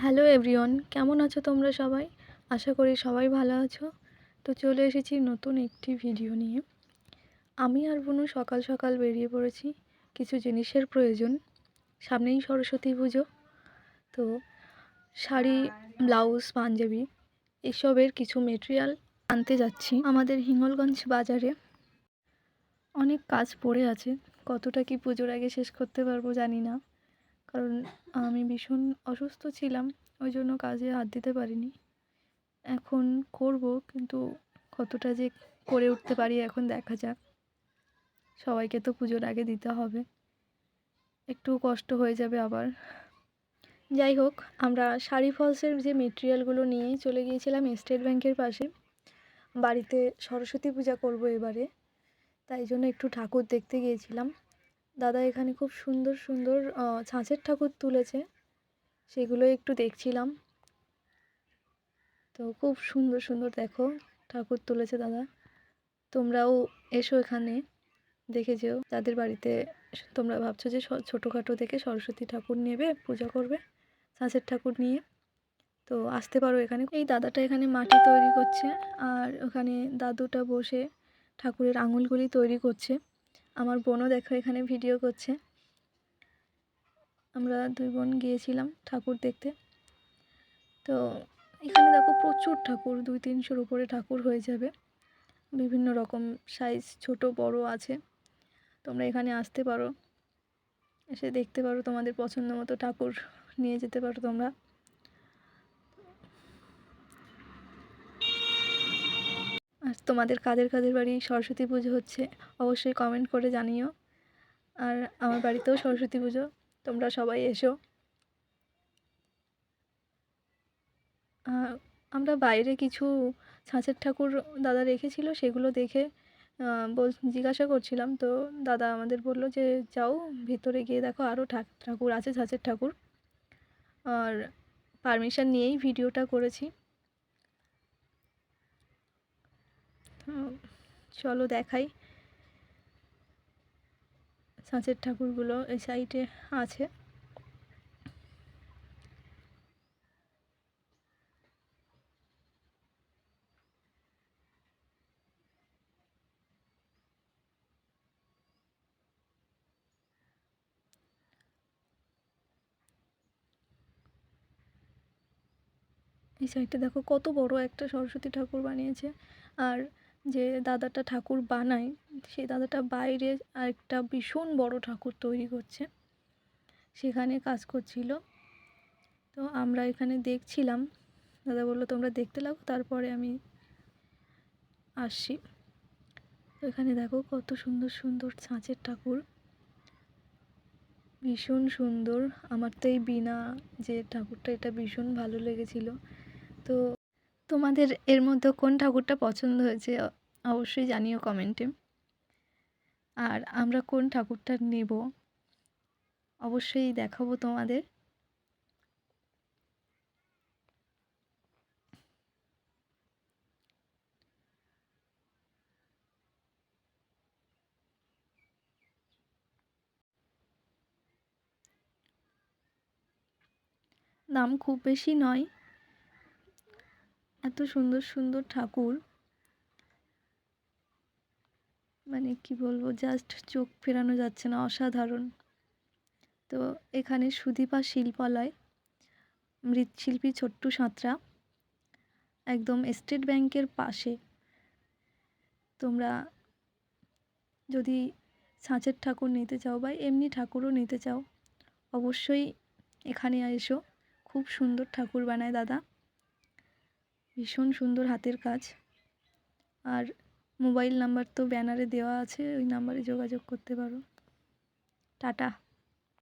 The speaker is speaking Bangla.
হ্যালো এভরিওয়ান কেমন আছো তোমরা সবাই? আশা করি সবাই ভালো আছো। তো চলে এসেছি নতুন একটি ভিডিও নিয়ে। আমি আর বোনু সকাল সকাল বেরিয়ে পড়েছি কিছু জিনিসের প্রয়োজন। সামনেই সরস্বতী পুজো। তো শাড়ি, ব্লাউজ, পাঞ্জাবি এসবের কিছু মেটেরিয়াল আনতে যাচ্ছি আমাদের হিঙ্গলগঞ্জ বাজারে। অনেক কাজ পড়ে আছে। কতটা কি পুজোর আগে শেষ করতে পারব জানি না। কারণ আমি ভীষণ অসুস্থ ছিলাম, ওই জন্য কাজে হাত দিতে পারিনি। এখন করব, কিন্তু কতটা যে করে উঠতে পারি এখন দেখা যাক। সবাইকে তো পুজোর আগে দিতে হবে। একটু কষ্ট হয়ে যাবে আবার। যাই হোক, আমরা শাড়ি ফলসের যে মেটেরিয়ালগুলো নিয়েই চলে গিয়েছিলাম স্টেট ব্যাংকের পাশে, বাড়িতে সরস্বতী পূজা করব এবারে। তাই জন্য একটু ঠাকুর দেখতে গিয়েছিলাম। দাদা এখানে খুব সুন্দর সুন্দর ছাঁচের ঠাকুর তুলেছে। সেগুলো একটু দেখছিলাম। তো খুব সুন্দর সুন্দর দেখো, ঠাকুর তুলেছে দাদা। তোমরাও এসো এখানে, দেখে যেও। যাদের বাড়িতে তোমরা ভাবছ যে ছোটোখাটো থেকে সরস্বতী ঠাকুর নেবে, পূজা করবে ছাঁচের ঠাকুর নিয়ে, তো আসতে পারো এখানে। এই দাদাটা এখানে মাটি তৈরি করছে, আর ওখানে দাদুটা বসে ঠাকুরের আঙুলগুলি তৈরি করছে। আমার বোনও দেখো এখানে ভিডিও করছে। আমরা দুই বোন গিয়েছিলাম ঠাকুর দেখতে। তো এখানে দেখো প্রচুর ঠাকুর, দুই তিনশোর উপরে ঠাকুর হয়ে যাবে। বিভিন্ন রকম সাইজ ছোট, বড় আছে। তোমরা এখানে আসতে পারো। এসে দেখতে পারো তোমাদের পছন্দ মতো ঠাকুর নিয়ে যেতে পারো তোমরা। আর তোমাদের কাদের কাদের বাড়ি সরস্বতী পুজো হচ্ছে অবশ্যই কমেন্ট করে জানিও। আর আমার বাড়িতেও সরস্বতী পুজো, তোমরা সবাই এসো। আমরা বাইরে কিছু ছাঁচের ঠাকুর দাদা রেখেছিল, সেগুলো দেখে বল জিজ্ঞাসা করছিলাম। তো দাদা আমাদের বলল যে, যাও, ভিতরে গিয়ে দেখো আরও ঠাকুর আছে ছাঁচের ঠাকুর। আর পারমিশন নিয়েই ভিডিওটা করেছি। চলো দেখাই। সাঁচের ঠাকুরগুলো এই সাইডে আছে। এই সাইডটা দেখো কত বড় একটা সরস্বতী ঠাকুর বানিয়েছে। আর যে দাদাটা ঠাকুর বানায়, সেই দাদাটা বাইরে আরেকটা ভীষণ বড় ঠাকুর তৈরি করছে। সেখানে কাজ করছিল। তো আমরা এখানে দেখছিলাম। দাদা বলল, তোমরা দেখতে লাগো, তারপরে আমি আসছি। তো এখানে দেখো কত সুন্দর সুন্দর ছাঁচের ঠাকুর। ভীষণ সুন্দর। আমার তো এই বিনা যে ঠাকুরটা, এটা ভীষণ ভালো লেগেছিল। তো তোমাদের এর মধ্যে কোন ঠাকুরটা পছন্দ হয়েছে অবশ্যই জানিও কমেন্টে। আর আমরা কোন ঠাকুরটা নেব, অবশ্যই দেখাবো তোমাদের। দাম খুব বেশি নয়। এত সুন্দর সুন্দর ঠাকুর। মানে কি বলব জাস্ট চোখ ফেরানো যাচ্ছে না, অসাধারণ। তো এখানে সুদীপা শিল্পালয়, মৃৎশিল্পী ছোট্টু সাঁতরা, একদম স্টেট ব্যাংকের পাশে। তোমরা যদি ছাঁচের ঠাকুর নিতে চাও বা এমনি ঠাকুরও নিতে চাও, অবশ্যই এখানে এসো। খুব সুন্দর ঠাকুর বানায় দাদা। ভীষণ সুন্দর হাতের কাজ। আর মোবাইল নাম্বার তো ব্যানারে দেওয়া আছে, ওই নাম্বারে যোগাযোগ করতে পারো। টাটা।